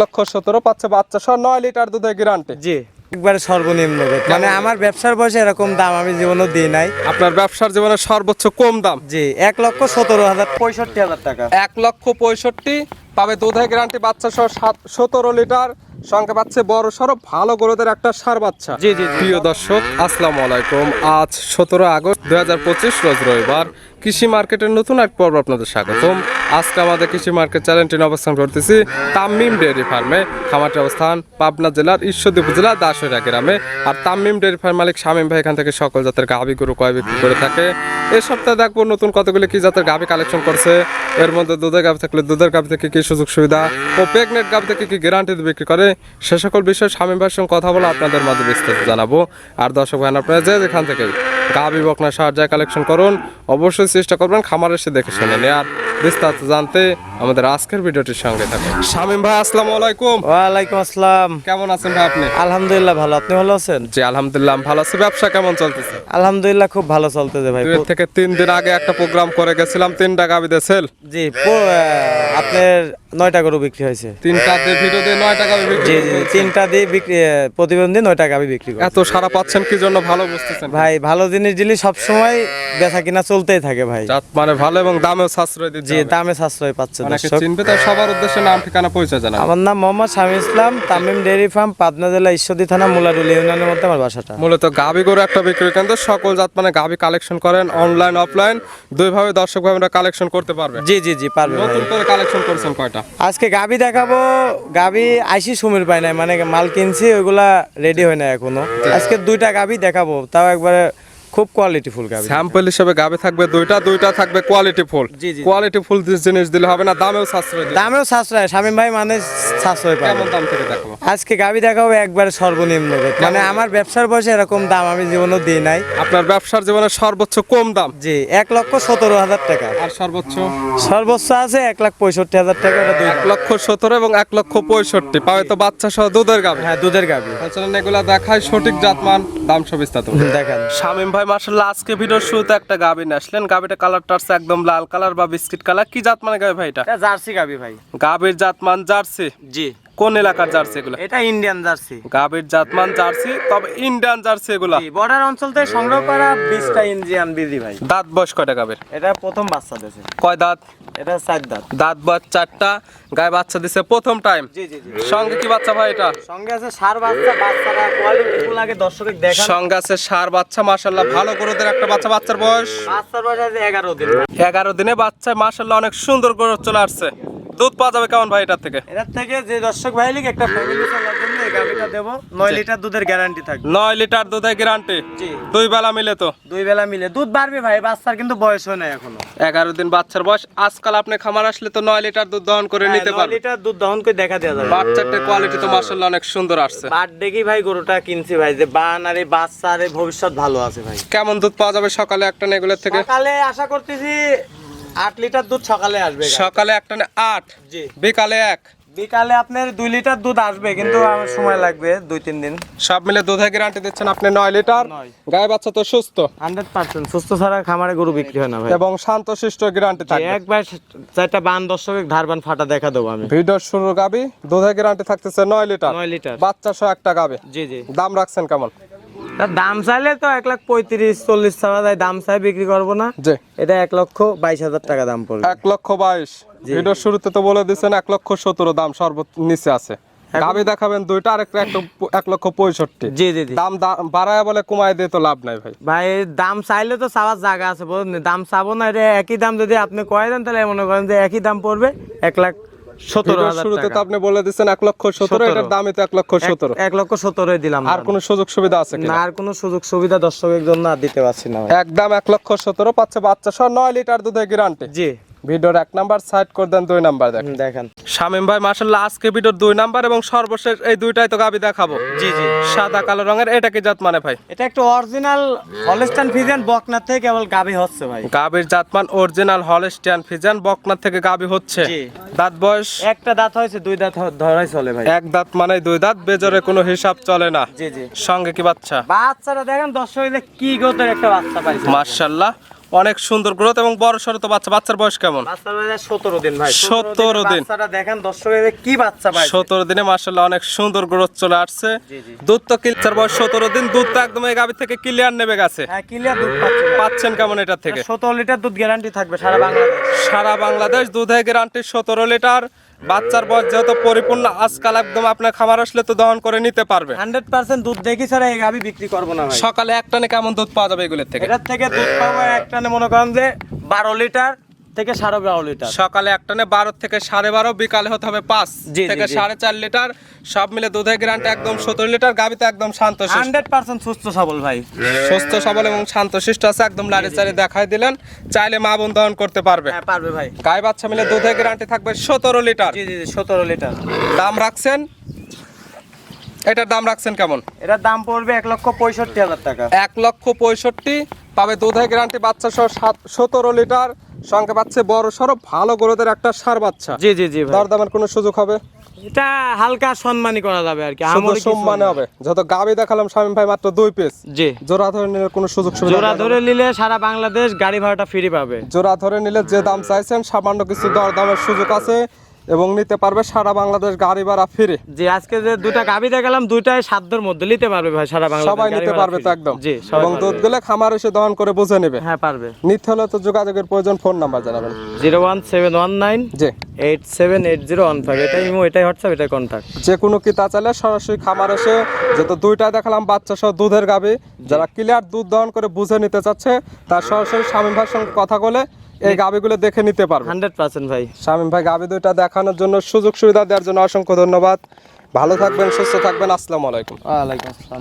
লক্ষ সতেরো পাচ্ছে বাচ্চা সহ নয় লিটার দুধের গ্যারান্টি জি। একবারে সর্বনিম্ন রেট। মানে আমার ব্যবসার বয়সে এরকম দাম আমি জীবনও দিই নাই। আপনার ব্যবসার জীবনে সর্বোচ্চ কম দাম? জি এক লক্ষ সতেরো হাজার পঁয়ষট্টি হাজার টাকা। এক লক্ষ পঁয়ষট্টি পাবে দুধের গ্যারান্টি বাচ্চা সহ সাত সতেরো লিটার সঙ্গে পাচ্ছে বড় সড়ো ভালো গরুদের একটা সার বাচ্চা। জি, জি। প্রিয় দর্শক আসসালামু আলাইকুম। আজ সতেরো আগস্ট দুই হাজার পঁচিশ রোজ রবিবার। কৃষি মার্কেটের নতুন এক পর্ব আপনাদের স্বাগতম। আজকে আমাদের কৃষি মার্কেট চ্যানেলটি অবস্থান করতেছি তামিম ডেয়ারি ফার্মে। খামারটি অবস্থান পাবনা জেলার ঈশ্বরদী উপজেলা দাসরা গ্রামে। আর তামিম ডেয়ারি ফার্ম মালিক শামীম ভাই এখান থেকে সকল জাতের গাভি গরু কয় বিক্রি করে থাকে। এ সপ্তাহে দেখব নতুন কতগুলি কি জাতের গাভি কালেকশন করছে। এর মধ্যে দুধের গাভি থাকলে দুধের গাভি থেকে কি সুযোগ সুবিধা ও প্রেগনেন্ট গাভি থেকে কি গ্যারান্টি বিক্রি করে, সে সকল বিষয়ে শামীম ভাইয়ের সঙ্গে কথা বলে আপনাদের মাঝে বিস্তারিত জানাব। আর দর্শক ভাই আপনারা যে যেখান থেকে গাভি বকনা সাহায্যে কালেকশন করুন। অবশ্যই চেষ্টা করবেন খামার এসে দেখে শুনে নিয়ে আর বিস্তারিত জানতে আমাদের আজকের ভিডিওটির সঙ্গে থাকুন। শামীম ভাই আসসালামু আলাইকুম। ওয়ালাইকুম আসসালাম। কেমন আছেন ভাই আপনি? আলহামদুলিল্লাহ ভালো। আপনি ভালো আছেন? জি আলহামদুলিল্লাহ ভালো আছি। ব্যবসা কেমন চলতেছে? আলহামদুলিল্লাহ খুব ভালো চলতেছে ভাই। দুই থেকে তিন দিন আগে একটা প্রোগ্রাম করে গেছিলাম তিনটা গাবিতে সেল জি আপনার নয়টা গরু বিক্রি হয়েছে। তিনটা দিয়ে ভিডিও দিয়ে নয় টাকা বিক্রি জি জি তিনটা দিয়ে বিক্রি প্রতিবন্ধী নয়টা গাবি বিক্রি করি এত সারা পাচ্ছেন কি জন্য ভালো বুঝতেছেন ভাই ভালো জিনিস দিলে সবসময় বেচা কিনা চলতেই থাকে ভাই। জাত মানে ভালো এবং দামেও সাশ্রয় জি দামে সাশ্রয় পাচ্ছে দর্শক। চিনবে তার সবার উদ্দেশ্যে নাম ঠিকানা পরিচয় জানা আমার নাম মোহাম্মদ শামী ইসলাম তামিম ডেয়ারি ফার্ম পাবনা জেলা ঈশ্বরদী থানা মুলাডুল ইউনিয়নের মধ্যে আমার বাসাটা। মূলত গাবি গরু একটা বিক্রি কেন্দ্র সকল জাত মানে গাবি কালেকশন করেন অনলাইন অফলাইন দুইভাবে দর্শক ভাবে কালেকশন করতে পারবে। জি জি জি পারবে নতুন করে কালেকশন করছেন কয়টা? আজকে গাবি দেখাবো। গাবি আইসি সুমির পায় নাই মানে মাল কিনছি ওইগুলা রেডি হয় না এখনও। আজকে দুইটা গাবি দেখাবো তাও একবারে খুব কোয়ালিটি ফুল গাবি স্যাম্পল হিসেবে গাবি থাকবে দুইটা দুইটা থাকবে কোয়ালিটি ফুল। কোয়ালিটি ফুল জিনিস দিলে হবে না দামেও সাশ্রয় দামেও সাশ্রয় শামীম ভাই মানে সাশ্রয় পাবে। কেমন দাম থেকে দেখাবো? আজকে গাবি দেখাবো একবার সর্বনিম্ন রেট। মানে আমার ব্যবসার বয়সে এরকম দাম আমি জীবনও দিই নাই। আপনার ব্যবসার জীবনে সর্বোচ্চ কম দাম? জি এক লক্ষ সতেরো হাজার টাকা। আর সর্বোচ্চ? সর্বোচ্চ আছে এক লাখ পঁয়ষট্টি হাজার টাকা এটা এক লক্ষ। সতেরো এবং এক লক্ষ পঁয়ষট্টি। পাবে তো বাচ্চা সহ দুধের গাবে হ্যাঁ দুধের গাবি এগুলা দেখায় সঠিক জাতমান দাম সব বিস্তারিত। দেখান। শামিম ভাই মার্শাল্লাহ আজকে ভিডিওর শুরুতে একটা গাবি নিয়ে আসলেন। গাবিটা কালারটা আছে একদম লাল কালার বা বিস্কিট কালার কি জাত মানে গাবি ভাই এটা? জার্সি গাবি ভাই। গাবির জাতমান জার্সি? জি। কোন এলাকার জার্সি এগুলা? এটা ইন্ডিয়ান জার্সি। গাবির জাতমান জার্সি তবে ইন্ডিয়ান জার্সি এগুলা। বর্ডার অঞ্চল থেকে সংগ্রহ করা বিশটা ইন্ডিয়ান বিধি ভাই। দাঁত বয়স কয়টা গাবির এটা প্রথম বাচ্চা দিয়েছে কয় দাঁত? এটা চার দাঁত। দাঁত বয়স চারটা গায়ে বাচ্চা দিছে প্রথম টাইম। জি জি জি। সঙ্গে কি বাচ্চা ভাই এটা? সঙ্গে আছে সার বাচ্চা বাচ্চারা কোয়ালিটি ফুল আগে দর্শকের দেখান। সঙ্গে আছে সার বাচ্চা মাশাল্লাহ ভালো গরুদের একটা বাচ্চা বাচ্চার বয়স? বাচ্চার বয়স আছে এগারো দিন। এগারো দিনে বাচ্চা মাশাল্লাহ অনেক সুন্দর করে চলে আসছে। দুধ পাওয়া যাবে কেমন ভাই এটার থেকে? এটার থেকে যে দর্শক ভাই লিখ একটা ফ্যামিলি চলার জন্য এই গাভিটা দেবো। নয় লিটার দুধের গ্যারান্টি থাকবে। নয় লিটার দুধের গ্যারান্টি জি। দুই বেলা মিলে তো? দুই বেলা মিলে। দুধ বাড়বে ভাই বাচ্চার কিন্তু বয়স হয় না এখনও। এগারো দিন বাচ্চার বয়স। আজকাল আপনি খামার আসলে তো নয় লিটার দুধ দহন করে নিতে হ্যাঁ, নয় পারবেন লিটার দুধ দহন করে দেখা দেওয়া যাবে। বাচ্চাটার কোয়ালিটি তো মাশাল্লাহ অনেক সুন্দর আসছে। বার্থডে কি ভাই গরুটা কিনছি ভাই যে বান আর এই বাচ্চা আর ভবিষ্যৎ ভালো আছে ভাই। কেমন দুধ পাওয়া যাবে সকালে একটা নেগুলের থেকে? সকালে আশা করতেছি আট লিটার দুধ সকালে আসবে সকালে আট? জি। বিকালে এক? বিকালে আপনার দুই লিটার দুধ আসবে কিন্তু আমার সময় লাগবে দুই তিন দিন। সব মিলে দুধের গ্যারান্টি দিচ্ছেন আপনি নয় লিটার। গায়ে বাচ্চা তো সুস্থ। Hundred percent. সুস্থ ছাড়া খামারে গরু বিক্রি হয় না ভাই। এবং শান্তশিষ্ট গ্যারান্টি থাকে একবার চারটা বান দর্শকের ধার বান ফাটা দেখা দেবো আমি। ভিডিও শুরু গাবি দুধের গ্যারান্টি থাকতেছে নয় লিটার। নয় লিটার। বাচ্চা সহ একটা গাবে। জি জি। দাম রাখছেন কেমন? দাম চাইলে তো এক লাখ পঁয়ত্রিশ চল্লিশ ছাড়া যায় দাম চাই বিক্রি করব না। এটা এক লক্ষ বাইশ হাজার টাকা দাম পড়বে। এক লক্ষ বাইশ। ভিডিওর শুরুতে তো বলে দিচ্ছেন এক লক্ষ সতেরো দাম সর্বোচ্চ নিচে আছে। গাবি দেখাবেন দুইটা আরেকটা একটা এক লক্ষ পঁয়ষট্টি। জি জি দাম বাড়ায় বলে কমায় দিয়ে তো লাভ নাই ভাই। ভাই দাম চাইলে তো চাওয়ার জায়গা আছে বুঝলেন? দাম চাবো না এটা একই দাম যদি আপনি কয়ে দেন তাহলে মনে করেন যে একই দাম পড়বে এক লাখ শুরুতে তো আপনি বলে দিচ্ছেন এক লক্ষ সতেরো এটার তো এক লক্ষ সতেরো। এক লক্ষ সতেরোই দিলাম আর কোনো সুযোগ সুবিধা আছে না আর কোনো সুযোগ সুবিধা দর্শকের জন্য আর দিতে পারছি না একদম এক লক্ষ সতেরো পাচ্ছে বাচ্চা সহ নয় লিটার দুধের গ্যারান্টি জি। ভিডিওর এক নাম্বার সাইড করে দেন দুই নাম্বার দেখ হুম, দেখেন। শামিম ভাই আজকে ভিডিওর দুই নাম্বার এবং সর্বশেষ এই দুইটাই তো গাবি দেখাবো। জি জি। সাদা কালো রঙের এটা কি জাত মানে ভাই? এটা একটা অরিজিনাল ফিজিয়ান বকনার থেকে কেবল গাবি হচ্ছে ভাই। গাবির জাতমান অরিজিনাল বকনার থেকে গাবি হচ্ছে। দাঁত বয়স? একটা দাঁত হয়েছে দুই দাঁত ধরাই চলে ভাই। এক দাঁত মানে দুই দাঁত বেজরে কোনো হিসাব চলে না। জি জি। সঙ্গে কি বাচ্চা? বাচ্চাটা দেখেন দর্শক কি গোতের একটা বাচ্চা পাইছে। মার্শাল্লাহ অনেক সুন্দর গ্রোথ এবং বড় সড়ো তো বাচ্চা। বাচ্চার বয়স কেমন? সতেরো দিন ভাই। 17 দিন। দেখেন দর্শকের কি বাচ্চা ভাই। সতেরো দিনে মার্শাল্লাহ অনেক সুন্দর গ্রোথ চলে আসছে। দুধ তো কিলচার বয়স সতেরো দিন দুধ তো একদম এই গাভি থেকে ক্লিয়ার নেবে গেছে। হ্যাঁ ক্লিয়ার দুধ পাচ্ছেন কেমন এটা থেকে? সতেরো লিটার দুধ গ্যারান্টি থাকবে সারা বাংলাদেশ। সারা বাংলাদেশ দুধে গ্যারান্টি সতেরো লিটার। বাচ্চার বয়স যেহেতু পরিপূর্ণ আজকাল একদম আপনার খামার আসলে তো দহন করে নিতে পারবে। হান্ড্রেড পার্সেন্ট দুধ দেখি ছাড়া এই গাভি বিক্রি করব না ভাই। সকালে এক টানে কেমন দুধ পাওয়া যাবে এগুলোর থেকে? এটার থেকে দুধ পাবো একটানে মনে করেন যে বারো লিটার থেকে সাড়ে বারো লিটার। সকালে এক টানে বারো থেকে সাড়ে বারো বিকালে হতে হবে পাঁচ থেকে সাড়ে চার লিটার। সব মিলে দুধের গ্যারান্টি একদম সতেরো লিটার গাভিতে একদম শান্ত হান্ড্রেড পার্সেন্ট সুস্থ সবল ভাই। সুস্থ সবল এবং শান্ত শিষ্ট আছে একদম লাড়ি চাড়ি দেখাই দিলেন। চাইলে মা বোন দহন করতে পারবে। হ্যাঁ পারবে ভাই। গায়ে বাচ্চা মিলে দুধের গ্যারান্টি থাকবে সতেরো লিটার। জি জি জি সতেরো লিটার। দাম রাখছেন? এটার দাম রাখছেন কেমন? এটার দাম পড়বে এক লক্ষ পঁয়ষট্টি হাজার টাকা। এক লক্ষ পঁয়ষট্টি পাবে দুধের গ্যারান্টি বাচ্চা সহ সাত সতেরো লিটার। সঙ্গে পাচ্ছে বড় সড়ো ভালো গ্রোথের একটা সার বাচ্চা। জি জি জি দরদামের কোনো সুযোগ হবে? এটা হালকা সম্মানই করা যাবে আর কি আমার সম্মানে হবে যত গাবি দেখালাম শামিম ভাই মাত্র দুই পিস জি। জোড়া ধরে নিলে কোনো সুযোগ সুবিধা জোড়া ধরে নিলে সারা বাংলাদেশ গাড়ি ভাড়াটা ফ্রি পাবে। জোড়া ধরে নিলে যে দাম চাইছেন সামান্য কিছু দরদামের সুযোগ আছে। এবং নিতে পারবে সারা বাংলাদেশ গাড়ি ভাড়া ফিরে যে আজকে যে দুইটা গাবি দেখালাম দুইটাই সাধ্যের মধ্যে নিতে পারবে ভাই সারা বাংলাদেশ সবাই নিতে পারবে তো একদম। জি এবং দুধগুলো খামার এসে দহন করে বুঝে নেবে। হ্যাঁ পারবে। নিতে হলে তো যোগাযোগের প্রয়োজন ফোন নাম্বার জানাবেন। Zero one seven one nine জি। Eight seven eight zero one five. এটাই ইমো এটাই হোয়াটসঅ্যাপ এটাই কন্ট্যাক্ট যে কোনো কিতা চাইলে সরাসরি খামার এসে যেহেতু দুইটা দেখালাম বাচ্চা সহ দুধের গাবি যারা ক্লিয়ার দুধ দহন করে বুঝে নিতে চাচ্ছে তার সরাসরি স্বামী ভাইয়ের সঙ্গে কথা বলে এই গাবিগুলো দেখে নিতে পারবে। হান্ড্রেড পার্সেন্ট ভাই। শামীম ভাই গাবি দুইটা দেখানোর জন্য সুযোগ সুবিধা দেওয়ার জন্য অসংখ্য ধন্যবাদ। ভালো থাকবেন সুস্থ থাকবেন। আসসালামু আলাইকুম। ওয়ালাইকুম আসসালাম।